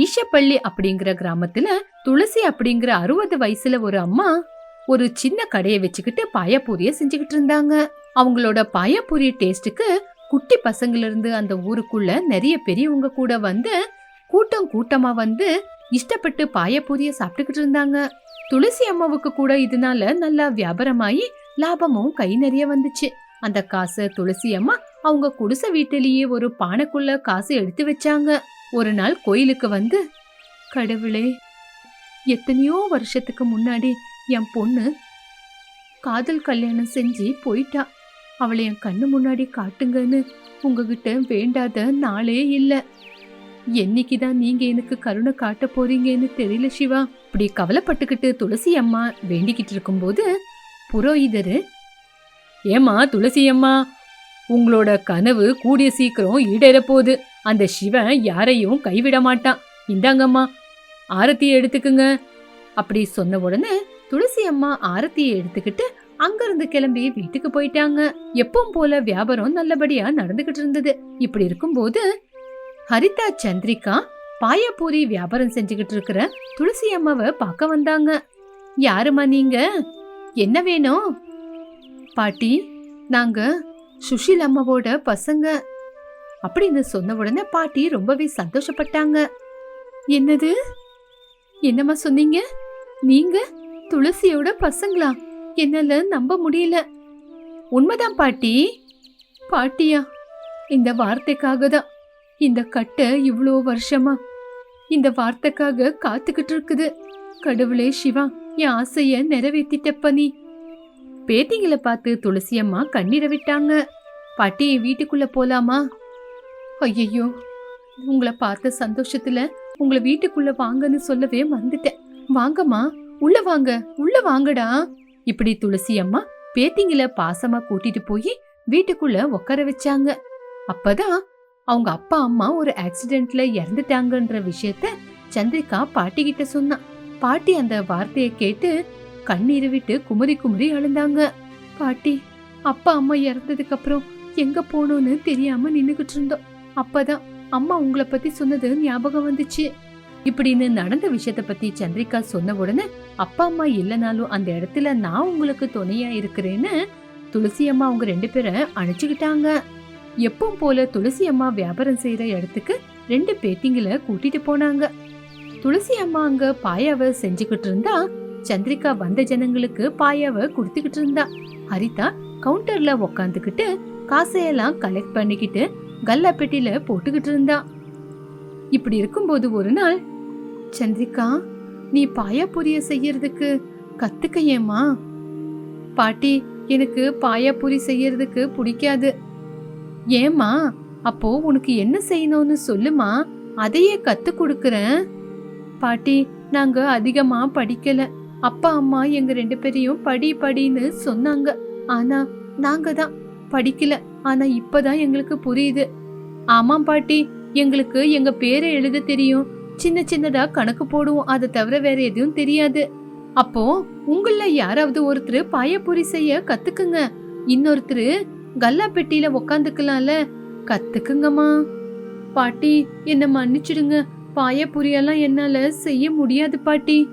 ஈஷப்பள்ளி அப்படிங்கிற கிராமத்துல துளசி அப்படிங்கிற அறுபது வயசுல ஒரு அம்மா ஒரு சின்ன கடையை வச்சுக்கிட்டு பாயப்பூரிய செஞ்சுக்கிட்டு இருந்தாங்க. அவங்களோட பாயப்பூரி டேஸ்ட்டுக்கு குட்டி பசங்கள்ல இருந்து அந்த ஊருக்குள்ள நிறைய பெரியவங்க கூட வந்து கூட்டம் கூட்டமா வந்து இஷ்டப்பட்டு பாயப்பூரிய சாப்பிட்டுக்கிட்டு இருந்தாங்க. துளசி அம்மாவுக்கு கூட இதனால நல்லா வியாபாரமாயி லாபமும் கை நிறைய வந்துச்சு. அந்த காசை துளசி அம்மா அவங்க குடிசை வீட்டிலேயே ஒரு பானைக்குள்ள காசு எடுத்து வச்சாங்க. ஒரு நாள் கோயிலுக்கு வந்து கடவுளே எத்தனையோ வருஷத்துக்கு முன்னாடி என் பொண்ணு காதல் கல்யாணம் செஞ்சு போயிட்டா. அவளை என் கண்ணு முன்னாடி காட்டுங்கன்னு உங்ககிட்ட வேண்டாத நாளே இல்லை. என்னைக்கு தான் நீங்க எனக்கு கருணை காட்ட போறீங்கன்னு தெரியல சிவா. இப்படி கவலைப்பட்டுக்கிட்டு துளசி அம்மா வேண்டிக்கிட்டு இருக்கும்போது புரோகிதர் ஏமா துளசி அம்மா உங்களோட கனவு கூடிய சீக்கிரம் ஈடேற போகுது. அந்த சிவன் யாரையும் கைவிட மாட்டான். இந்தாங்கம்மா ஆரத்தியை எடுத்துக்குங்க. அப்படி சொன்ன உடனே துளசி அம்மா ஆரத்தியை எடுத்துக்கிட்டு அங்கிருந்து கிளம்பி வீட்டுக்கு போயிட்டாங்க. எப்பவும் போல வியாபாரம் நல்லபடியா நடந்துகிட்டு இருந்தது. இப்படி இருக்கும்போது ஹரிதா சந்திரிகா பாயப்பூரி வியாபாரம் செஞ்சுக்கிட்டு இருக்கிற துளசி அம்மாவை பார்க்க வந்தாங்க. யாருமா நீங்க? என்ன வேணும்? பாட்டி நாங்க சுஷில் அம்மாவோட பசங்க. அப்படின்னு சொன்ன உடனே பாட்டி ரொம்பவே சந்தோஷப்பட்டாங்க. என்னது? என்னம்மா சொன்னீங்க? நீங்க துளசியோட பசங்களா? என்னால நம்ப முடியல. உண்மைதான் பாட்டி. பாட்டியா? இந்த வார்த்தைக்காக தான் இந்த கட்டை இவ்வளோ வருஷமா? இந்த வார்த்தைக்காக காத்துக்கிட்டு இருக்குது. கடவுளே சிவா என் ஆசைய நிறைவேற்றிட்டப்ப நீ பேட்டிங்களை பார்த்து துளசியம்மா கண்ணீரை விட்டாங்க. பாட்டி வீட்டுக்குள்ள போலாமா? ஐயையோ உங்களை பார்த்த சந்தோஷத்துல உங்களை வீட்டுக்குள்ள வாங்கன்னு சொல்லவே மறந்துட்டேன். வாங்கம்மா உள்ள வாங்க உள்ள வாங்கடா. இப்படி துளசி அம்மா பேத்திங்கள பாசமா கூட்டிட்டு போய் வீட்டுக்குள்ள உட்கார வச்சாங்க. அப்பதான் அவங்க அப்பா அம்மா ஒரு ஆக்சிடென்ட்ல இறந்துட்டாங்கன்ற விஷயத்த சந்திரிகா பாட்டி கிட்ட சொன்னான் பாட்டி அந்த வார்த்தையை கேட்டு கண்ணீர் விட்டு குமரி குமரி அழுந்தாங்க. பாட்டி அப்பா அம்மா இறந்ததுக்கு அப்புறம் எங்க போகணும்னு தெரியாம நின்னுகிட்டு இருந்தோம். அப்பதான் அம்மா உங்களை பத்தி சொன்னது ஞாபகம் வந்துச்சு. இப்படின்னு நடந்த விஷயத்த பத்தி சந்திரிகா சொன்ன உடனே அப்பா அம்மா இல்லைனாலும் அந்த இடத்துல நான் உங்களுக்கு துணையா இருக்கிறேன்னு துளசி அம்மா அவங்க ரெண்டு பேரை அணைச்சுக்கிட்டாங்க. எப்பவும் போல துளசி அம்மா வியாபாரம் செய்யற இடத்துக்கு ரெண்டு பேத்திங்களை கூட்டிட்டு போனாங்க. துளசி அம்மா அங்க பாயாவை செஞ்சுக்கிட்டு இருந்தா சந்திரிகா வந்த ஜனங்களுக்கு பாயாவை கொடுத்துக்கிட்டு இருந்தா. ஹரிதா கவுண்டர்ல உக்காந்துக்கிட்டு காசையெல்லாம் கலெக்ட் பண்ணிக்கிட்டு கல்லா பெட்டியில போட்டுக்கிட்டு இருந்தா. இப்படி இருக்கும்போது ஒரு நாள் சந்திரிகா நீ பாயாபூரிய செய்யறதுக்கு கத்துக்க ஏமா பாட்டி எனக்கு பாயாபூரி செய்யறதுக்கு பிடிக்காது. ஏமா அப்போ உனக்கு என்ன செய்யணும்னு சொல்லுமா? அதையே கத்து கொடுக்கறேன். பாட்டி நாங்க அதிகமா படிக்கல. அப்பா அம்மா எங்க ரெண்டு பேரையும் படி படின்னு சொன்னாங்க. ஆனா நாங்க தான் படிக்கல. ஆனா இப்பதான் எங்களுக்கு புரியுது. ஆமாம் பாட்டி எங்களுக்கு எங்க பேரை எழுத தெரியும். சின்ன சின்னதா கணக்கு போடுவோம். அதை தவிர வேற எதுவும் தெரியாது. அப்போ உங்கள யாராவது ஒருத்தர் பாயப்பூரி செய்ய கத்துக்குங்க. இன்னொருத்தர் கல்லா பெட்டியில உக்காந்துக்கலாம்ல. கத்துக்குங்கம்மா. பாட்டி என்ன மன்னிச்சிடுங்க. பாயப்பூரியெல்லாம் என்னால செய்ய முடியாது பாட்டி.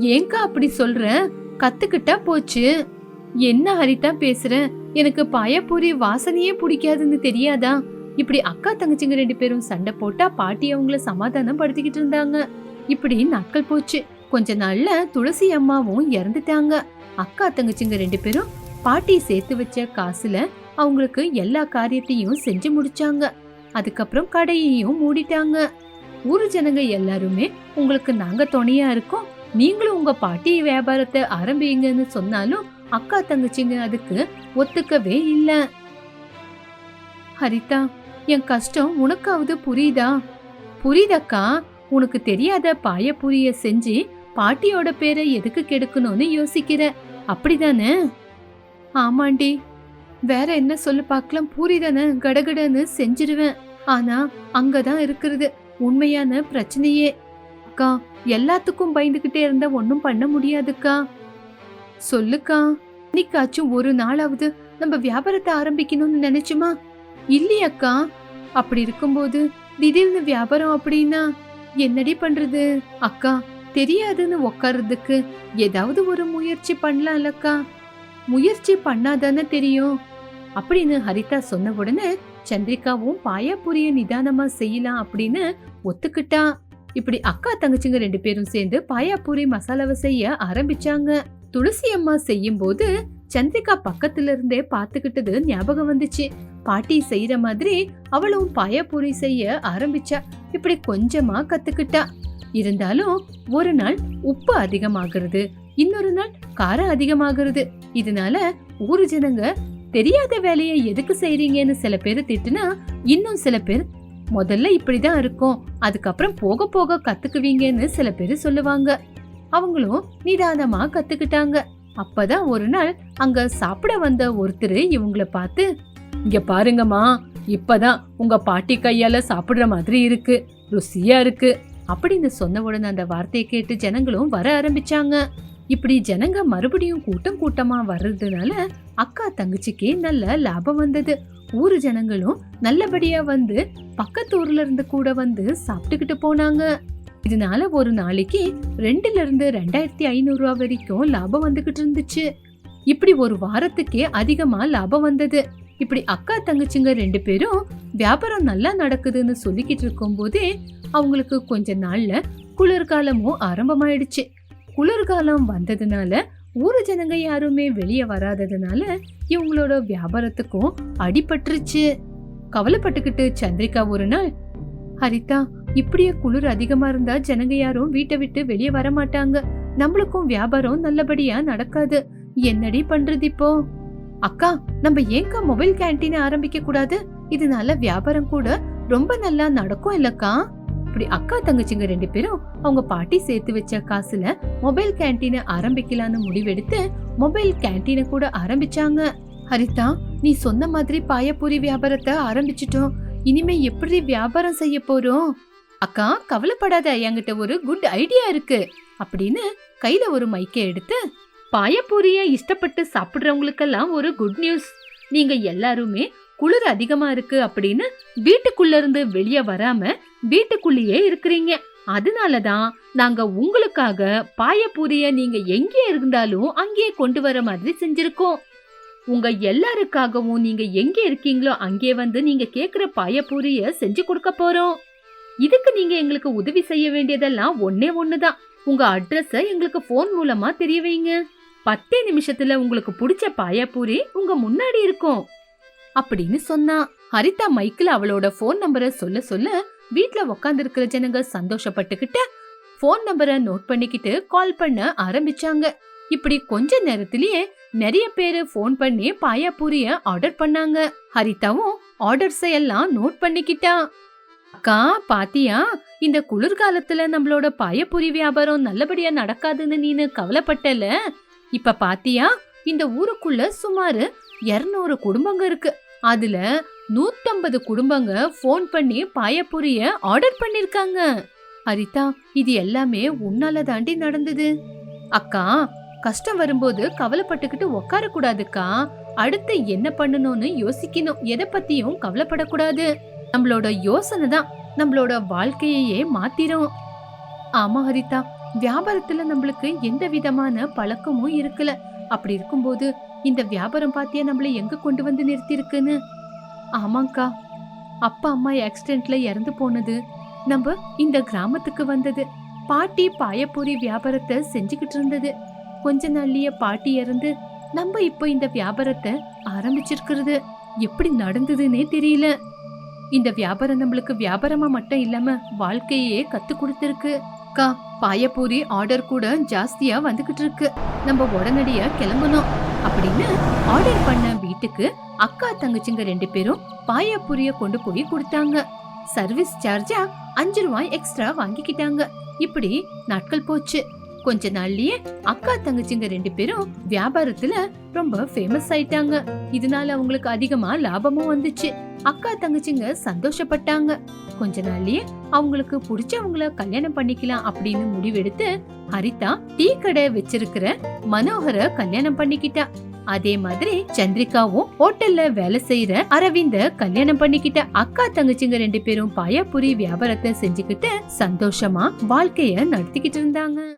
ஏங்கா அப்படி சொல்ற? கத்துக்கிட்டா போச்சு. என்ன ஹரிதா பேசுற? எனக்கு பாயப்பூரி வாசனையே பிடிக்காதுன்னு தெரியாதா? இப்படி அக்கா தங்கச்சிங்க ரெண்டு பேரும் சண்டை போட்டா பாட்டி அவங்கள சமாதானம் படுத்திக்கிட்டு இருந்தாங்க. இப்படி நாட்கள் போச்சு. கொஞ்ச நாள்ல துளசி அம்மாவும் இறந்துட்டாங்க. அக்கா தங்கச்சிங்க ரெண்டு பேரும் பாட்டி சேர்த்து வச்ச காசுல அவங்களுக்கு எல்லா காரியத்தையும் செஞ்சு முடிச்சாங்க. அதுக்கப்புறம் கடையையும் மூடிட்டாங்க. ஊர் ஜனங்க எல்லாருமே உங்களுக்கு நாங்க துணையா இருக்கோம். நீங்களும் உங்க பாட்டி வியாபாரத்தை ஆரம்பிங்கன்னு சொன்னாலும் அக்கா தங்கச்சிங்க அதுக்கு ஒத்துக்கவே இல்ல. ஹரிதா என் கஷ்டம் உனக்காவது புரியுதா? புரியுதக்கா உனக்கு தெரியாத பாயப்பூரிய செஞ்சு பாட்டியோட பேரை எதுக்கு கெடுக்கணும்னு யோசிக்கிற. அப்படிதானே? ஆமாண்டி. வேற என்ன சொல்ல பார்க்கலாம் பூரிதானே கடகடன்னு செஞ்சிருவேன். ஆனா அங்கதான் இருக்கிறது உண்மையான பிரச்சனையே. அக்கா எல்லாத்துக்கும் பயந்துகிட்டே இருந்தா ஒன்னும் பண்ண முடியாதுக்கா. சொல்லுக்கா. இன்னைக்காச்சும் ஒரு நாளாவது நம்ம வியாபாரத்தை ஆரம்பிக்கணும்னு நினைச்சுமா? இல்லையக்கா அப்படி இருக்கும்போது திடீர்னு வியாபாரம் அப்படின்னா என்னடி பண்றது? அக்கா தெரியாதுன்னு உக்காரதுக்கு ஏதாவது ஒரு முயற்சி பண்ணலாம்லக்கா முயற்சி பண்ணாதானே தெரியும். அப்படின்னு ஹரிதா சொன்ன உடனே சந்திரிகாவும் பாயாபுரிய நிதானமா செய்யலாம் அப்படின்னு ஒத்துக்கிட்டா. இப்படி அக்கா தங்கச்சிங்க ரெண்டு பேரும் சேர்ந்து பாயாபூரி மசாலாவை செய்ய ஆரம்பிச்சாங்க. துளசி அம்மா செய்யும் போது சந்திரிகா பக்கத்துல இருந்தே பாத்துக்கிட்டது ஞாபகம் வந்துச்சு. பாட்டி செய்யற மாதிரி அவளும் பாயாபூரி செய்ய ஆரம்பிச்சா. இப்படி கொஞ்சமா கத்துக்கிட்டா. இருந்தாலும் ஒரு நாள் உப்பு அதிகமாகிறது இன்னொரு நாள் காரம் அதிகமாகிறது. இதனால ஊரு ஜனங்க தெரியாத வேலையை எதுக்கு செய்றீங்கன்னு சில பேர் திட்டுனா இன்னும் சில பேர் முதல்ல இப்படிதான் இருக்கும். அதுக்கப்புறம் போக போக கத்துக்குவீங்கன்னு சில பேர் சொல்லுவாங்க. அவங்களும் நிதானமா கத்துக்கிட்டாங்க. அப்பதான் ஒரு நாள் அங்க சாப்பிட வந்த ஒருத்தர் இவங்கள பார்த்து இங்க பாருங்கம்மா இப்பதான் உங்க பாட்டி கையால சாப்பிடுற மாதிரி இருக்கு ருசியா இருக்கு அப்படின்னு சொன்ன உடனே அந்த வார்த்தையை கேட்டு ஜனங்களும் வர ஆரம்பிச்சாங்க. இப்படி ஜனங்க மறுபடியும் கூட்டம் கூட்டமா வர்றதுனால அக்கா தங்கச்சிக்கு நல்ல லாபம் வந்தது. ஊர் ஜனங்களும் நல்லபடியா வந்து பக்கத்து ஊர்ல இருந்து கூட வந்து சாப்பிட்டுக்கிட்டு போனாங்க. இதனால ஒரு நாளைக்கு ரெண்டுல இருந்து ரெண்டாயிரத்தி ஐநூறு ரூபா வரைக்கும் லாபம் வந்துகிட்டு இருந்துச்சு. இப்படி ஒரு வாரத்துக்கே அதிகமா லாபம் வந்தது. இப்படி அக்கா தங்கச்சிங்க ரெண்டு பேரும் வியாபாரம் நல்லா நடக்குதுன்னு சொல்லிக்கிட்டு இருக்கும் போதே அவங்களுக்கு கொஞ்ச நாள்ல குளிர்காலமும் ஆரம்பமாயிடுச்சு. குளிர்காலம் வந்ததுனால ஊர் ஜனங்க யாருமே வெளியே வராததுனால இவங்களோட வியாபாரத்துக்கும் அடிபட்டுருச்சு. கவலைப்பட்டுக்கிட்டு சந்திரிகா ஒரு நாள் ஹரிதா இப்படியே குளிர் அதிகமா இருந்தா ஜனங்க யாரும் வீட்டை விட்டு வெளியே வர மாட்டாங்க. நம்மளுக்கும் வியாபாரம் நல்லபடியா நடக்காது. என்னடி பண்றது இப்போ? அக்கா நம்ம ஏங்கா மொபைல் கேண்டீன் ஆரம்பிக்க கூடாது இதனால வியாபாரம் கூட ரொம்ப நல்லா நடக்கும் இல்லக்கா. இப்படி அக்கா தங்கச்சிங்க ரெண்டு பேரும் அவங்க பாட்டி சேர்த்து வச்ச காசுல மொபைல் கேண்டீனை ஆரம்பிக்கலாம்னு முடிவெடுத்து மொபைல் கேண்டீனை கூட ஆரம்பிச்சாங்க. ஹரிதா நீ சொன்ன மாதிரி பாயப்பூரி வியாபாரத்தை ஆரம்பிச்சிட்டோம். இனிமே எப்படி வியாபாரம் செய்ய போறோம்? அக்கா கவலைப்படாத என்கிட்ட ஒரு குட் ஐடியா இருக்கு. அப்படின்னு கையில ஒரு மைக்கை எடுத்து பாயப்பூரிய இஷ்டப்பட்டு சாப்பிடுறவங்களுக்கெல்லாம் ஒரு குட் நியூஸ் நீங்க எல்லாருமே குளிர் அதிகமா இருக்கு அப்படின்னு வீட்டுக்குள்ள இருந்து வெளியே வராம வீட்டுக்குள்ளேயே இருக்கிறீங்க. அதனாலதான் நாங்க உங்களுக்காக பாயப்பூரிய நீங்க எங்கே இருந்தாலும் அங்கேயே கொண்டு வர மாதிரி செஞ்சிருக்கோம். உங்க எல்லாருக்காகவும் நீங்க எங்க இருக்கீங்களோ அங்கே வந்து நீங்க கேக்குற பாயப்பூரிய செஞ்சு கொடுக்க போறோம். இதுக்கு நீங்க எங்களுக்கு உதவி செய்ய வேண்டியதெல்லாம் ஒன்னே ஒண்ணுதான். உங்க அட்ரஸ எங்களுக்கு ஃபோன் மூலமா தெரிய வைங்க. பத்தே நிமிஷத்துல உங்களுக்கு பிடிச்ச பாயப்பூரி உங்க முன்னாடி இருக்கும். அப்படின்னு சொன்னா. ஹரிதா மைக்கில் அவளோட ஃபோன் நம்பரை சொல்ல சொல்ல வீட்ல உக்காந்து இருக்கிற ஜனங்க சந்தோஷப்பட்டுக்கிட்டு ஃபோன் நம்பரை நோட் பண்ணிக்கிட்டு கால் பண்ண ஆரம்பிச்சாங்க. இப்படி கொஞ்ச நேரத்திலேயே நிறைய பேரு ஃபோன் பண்ணி பாயாப்பூரிய ஆர்டர் பண்ணாங்க. ஹரிதாவும் ஆர்டர்ஸை எல்லாம் நோட் பண்ணிக்கிட்டா. அக்கா பாத்தியா? இந்த குளிர்காலத்துல நம்மளோட பாயப்பூரி வியாபாரம் நல்லபடியா நடக்காதுன்னு நீனு கவலைப்பட்டல? இப்ப பாத்தியா? இந்த ஊருக்குள்ள சுமார் 200 குடும்பங்க இருக்கு. அதுல 150 குடும்பங்க ஃபோன் பண்ணி பாயப்பொரிய ஆர்டர் பண்ணிருக்காங்க. ஹரிதா இது எல்லாமே உன்னால தாண்டி நடந்தது. அக்கா கஷ்டம் வரும்போது கவலைப்பட்டுக்கிட்டு உட்கார கூடாதுக்கா அடுத்து என்ன பண்ணணும்னு யோசிக்கணும். எதை பத்தியும் கவலைப்படக்கூடாது. நம்மளோட யோசனை தான். நம்மளோட வாழ்க்கையையே மாத்திரும். ஆமா ஹரிதா வியாபாரத்துல நம்மளுக்கு எந்த விதமான பழக்கமும் இருக்கல. அப்படி இருக்கும்போது இந்த வியாபாரம் பார்த்தியா நம்மள எங்க கொண்டு வந்து நிறுத்தியிருக்குன்னு ஆமாங்க்கா அப்பா அம்மா ஆக்சிடென்ட்ல இறந்து போனது. நம்ம இந்த கிராமத்துக்கு வந்தது. பாட்டி பாயப்பூரி வியாபாரத்தை செஞ்சுக்கிட்டு இருந்தது. கொஞ்ச நாள்லயே பாட்டி இறந்து நம்ம இப்போ இந்த வியாபாரத்தை ஆரம்பிச்சிருக்கிறது. எப்படி நடந்ததுன்னே தெரியல. இந்த வியாபாரம் நம்மளுக்கு வியாபாரமா மட்டும் இல்லாம வாழ்க்கையே கத்து கொடுத்துருக்கு. அக்கா பாயப்பூரி ஆர்டர் கூட ஜாஸ்தியா வந்துகிட்டு இருக்கு நம்ம உடனடியா கிளம்பணும். அப்படின்னு ஆர்டர் பண்ண வீட்டுக்கு அக்கா தங்கச்சிங்க ரெண்டு பேரும் பாயபூரிய கொண்டு போய் கொடுத்தாங்க. சர்வீஸ் சார்ஜா அஞ்சு ரூபாய் எக்ஸ்ட்ரா வாங்கிக்கிட்டாங்க. இப்படி நாட்கள் போச்சு. கொஞ்ச நாள்லயே அக்கா தங்கச்சிங்க ரெண்டு பேரும் வியாபாரத்துல ரொம்ப ஃபேமஸ் ஆயிட்டாங்க. இதனால அவங்களுக்கு அதிகமா லாபமும் வந்துச்சு. அக்கா தங்கச்சிங்க சந்தோஷப்பட்டாங்க. கொஞ்ச நாள்லயே அவங்களுக்கு பிடிச்சவங்கள கல்யாணம் பண்ணிக்கலாம் அப்படின்னு முடிவெடுத்து ஹரிதா டீ கடை வச்சிருக்கிற மனோகர கல்யாணம் பண்ணிக்கிட்டா. அதே மாதிரி சந்திரிகாவும் ஹோட்டல்ல வேலை செய்யற அரவிந்த கல்யாணம் பண்ணிக்கிட்ட. அக்கா தங்கச்சிங்க ரெண்டு பேரும் பாயாபூரி வியாபாரத்தை செஞ்சுக்கிட்டு சந்தோஷமா வாழ்க்கைய நடத்திக்கிட்டு இருந்தாங்க.